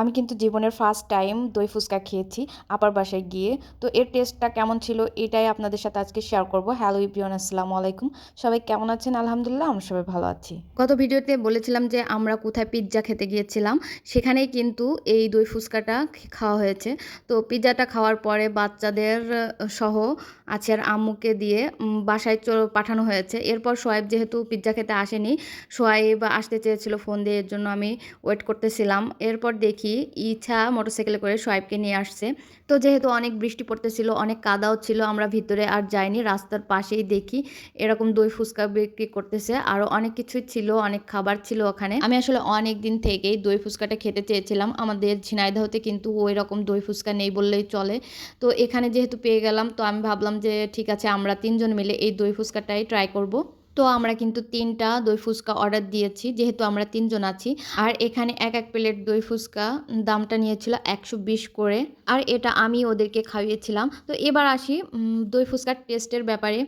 আমি কিন্তু জীবনের ফার্স্ট টাইম দই ফুচকা খেয়েছি আপার বাসায় গিয়ে। তো এর টেস্টটা কেমন ছিল এটাই আপনাদের সাথে আজকে শেয়ার করব। হ্যালো ইব্রিয়ন আসসালামু আলাইকুম। সবাই কেমন আছেন? আলহামদুলিল্লাহ, আমরা সবাই ভালো আছি। গত ভিডিওতে বলেছিলাম যে আমরা কোথায় পিৎজা খেতে গিয়েছিলাম, সেখানেই কিন্তু এই দই ফুচকাটা খাওয়া হয়েছে। তো পিৎজাটা খাওয়ার পরে বাচ্চাদের সহ আছে আর আম্মুকে দিয়ে বাসায় পাঠানো হয়েছে। এরপর সোয়েব যেহেতু পিৎজা খেতে আসেনি সোয়েব আসতে চেয়েছিল ফোন দিয়ে, এর জন্য আমি ওয়েট করতেছিলাম। এরপর দেখি ইচ্ছা মোটরসাইকেলে করে সোয়েবকে নিয়ে আসছে। তো যেহেতু অনেক বৃষ্টি পড়তেছিল, অনেক কাদাও ছিল, আমরা ভিতরে আর যাইনি, রাস্তার পাশেই দেখি এরকম দই ফুচকা বিক্রি করতেছে। আরও অনেক কিছুই ছিল, অনেক খাবার ছিল ওখানে। আমি আসলে অনেক দিন থেকেই দই ফুচকাটা খেতে চেয়েছিলাম। আমাদের ঝিনাইদহতে কিন্তু ওই রকম দই ফুচকা নেই বললেই চলে। তো এখানে যেহেতু পেয়ে গেলাম, তো আমি ভাবলাম যে ঠিক আছে, আমরা তিনজন মিলে এই দই ফুচকাটাই ট্রাই করব। তো আমরা কিন্তু তিনটা দই ফুচকা অর্ডার দিয়েছি, যেহেতু আমরা তিনজন আছি। আর এখানে এক এক প্লেট দই ফুচকা দামটা নিয়েছিল একশো বিশ করে। আর এটা আমি ওদেরকে খাইয়েছিলাম। তো এবার আসি দই ফুচকার টেস্টের ব্যাপারে।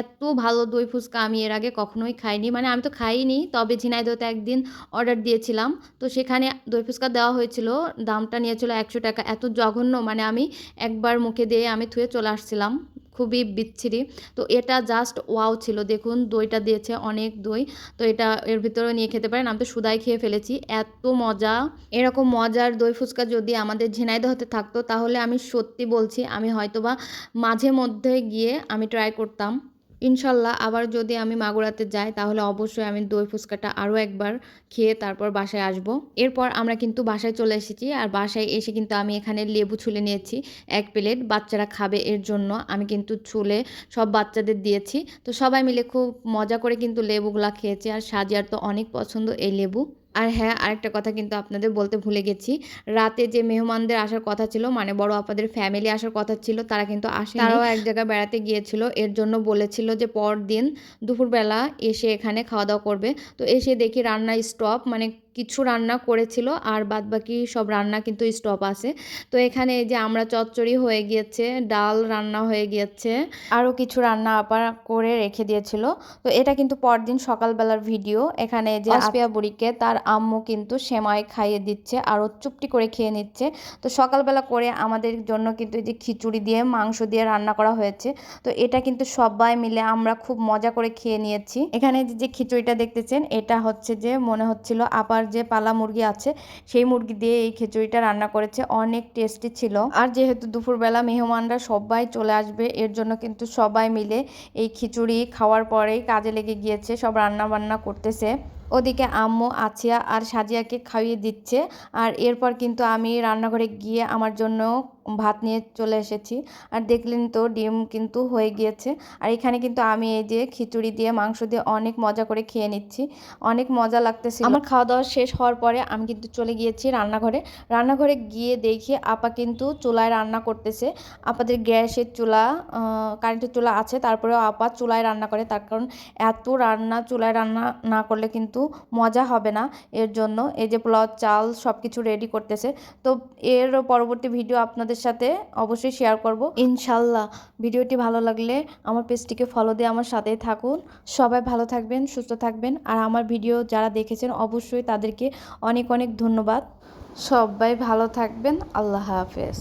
এত ভালো দই ফুচকা আমি এর আগে কখনোই খাইনি। মানে আমি তো খাইনি, তবে ঝিনাইদহতে একদিন অর্ডার দিয়েছিলাম। তো সেখানে দই ফুচকা দেওয়া হয়েছিল, দামটা নিয়েছিল একশো টাকা। এত জঘন্য মানে আমি একবার মুখে দিয়ে আমি থুয়ে চলে আসছিলাম। খুবই বিচ্ছিরি। তো এটা জাস্ট ওয়াও ছিল। দেখুন, দইটা দিয়েছে অনেক দই। তো এটা এর ভিতরে নিয়ে খেতে পারেন। আমি তো সুদাই খেয়ে ফেলেছি। এত মজা। এরকম মজার দই ফুচকা যদি আমাদের ঝিনাইদহতে থাকতো, তাহলে আমি সত্যি বলছি, আমি হয়তোবা মাঝে মধ্যে গিয়ে আমি ট্রাই করতাম। ইনশাল্লাহ আবার যদি আমি মাগুরাতে যাই, তাহলে অবশ্যই আমি দই ফুচকাটা আরও একবার খেয়ে তারপর বাসায় আসব। এরপর আমরা কিন্তু বাসায় চলে এসেছি আর বাসায় এসে কিন্তু আমি এখানে লেবু ছুলে নিয়েছি, এক প্লেট। বাচ্চারা খাবে এর জন্য। আমি কিন্তু ছুলে সব বাচ্চাদের দিয়েছি। তো সবাই মিলে খুব মজা করে কিন্তু লেবুগুলা খেয়েছি। আর সাজিয়ার তো অনেক পছন্দ এই লেবু। আর হ্যাঁ আরেকটা কথা কিন্তু আপনাদের বলতে ভুলে গেছি। রাতে যে মেহমানদের আসার কথা ছিল মানে বড় আপাদের ফ্যামিলি আসার কথা ছিল, তারা কিন্তু আসে তারাও এক জায়গায় বেড়াতে গিয়েছিল। এর জন্য বলেছিল যে পরদিন দুপুরবেলা এসে এখানে খাওয়া দাওয়া করবে। তো এসে দেখি রান্না স্টপ মানে কিছু রান্না করেছিল আর বাদবাকি সব রান্না কিন্তু স্টপ আছে। তো এখানে এই যে আমরা চচ্চড়ি হয়ে গিয়েছে ডাল রান্না হয়ে গিয়েছে। আরও কিছু রান্না আবার করে রেখে দিয়েছিল। তো এটা কিন্তু পরদিন সকালবেলার ভিডিও এখানে যে আসপিয়া বুড়িকে তার আম্মু কিন্তু সেমাই খাইয়ে দিচ্ছে আর ও চুপটি করে খেয়ে নিচ্ছে। তো সকালবেলা করে আমাদের জন্য কিন্তু এই যে খিচুড়ি দিয়ে মাংস দিয়ে রান্না করা হয়েছে। তো এটা কিন্তু সবাই মিলে আমরা খুব মজা করে খেয়ে নিয়েছি। এখানে যে- যে খিচুড়িটা দেখতেছেন এটা হচ্ছে যে মনে হচ্ছিল আবার যে পালা মুরগি আছে, সেই মুরগি দিয়ে এই খিচুড়িটা রান্না করেছে। অনেক টেস্টি ছিল। আর যেহেতু দুপুরবেলা মেহমানরা সবাই চলে আসবে, এর জন্য কিন্তু সবাই মিলে এই খিচুড়ি খাওয়ার পরেই কাজে লেগে গিয়েছে, সব রান্না বান্না করতেছে। ওদিকে আম্মু, আছিয়া আর সাজিয়াকে খাইয়ে দিচ্ছে। আর এরপর কিন্তু আমি রান্নাঘরে গিয়ে আমার জন্য ভাত নিয়ে চলে এসেছি। আর দেখলেন তো ডিম কিন্তু হয়ে গিয়েছে। আর এখানে কিন্তু আমি এই যে খিচুড়ি দিয়ে, মাংস দিয়ে অনেক মজা করে খেয়ে নিচ্ছি। অনেক মজা লাগতেছে আমার খাওয়া দাওয়া শেষ হওয়ার পরে আমি কিন্তু চলে গিয়েছি রান্নাঘরে। রান্নাঘরে গিয়ে দেখি আপা কিন্তু চুলায় রান্না করতেছে। আপাদের গ্যাসের চুলা কারেন্টের চুলা আছে। তারপরেও আপা চুলায় রান্না করে। তার কারণ এত রান্না, চুলায় রান্না না করলে কিন্তু মজা হবে না। এর জন্য এই যে পোলাও, চাল সব কিছু রেডি করতেছে। তো এর পরবর্তী ভিডিও আপনাদের সাথে অবশ্যই শেয়ার করব। ইনশাল্লাহ ভিডিওটি ভালো লাগলে আমার পেজটিকে ফলো দিয়ে আমার সাথেই থাকুন। সবাই ভালো থাকবেন, সুস্থ থাকবেন। আর আমার ভিডিও যারা দেখেছেন অবশ্যই তাদেরকে অনেক অনেক ধন্যবাদ। সবাই ভালো থাকবেন। আল্লাহ হাফেজ।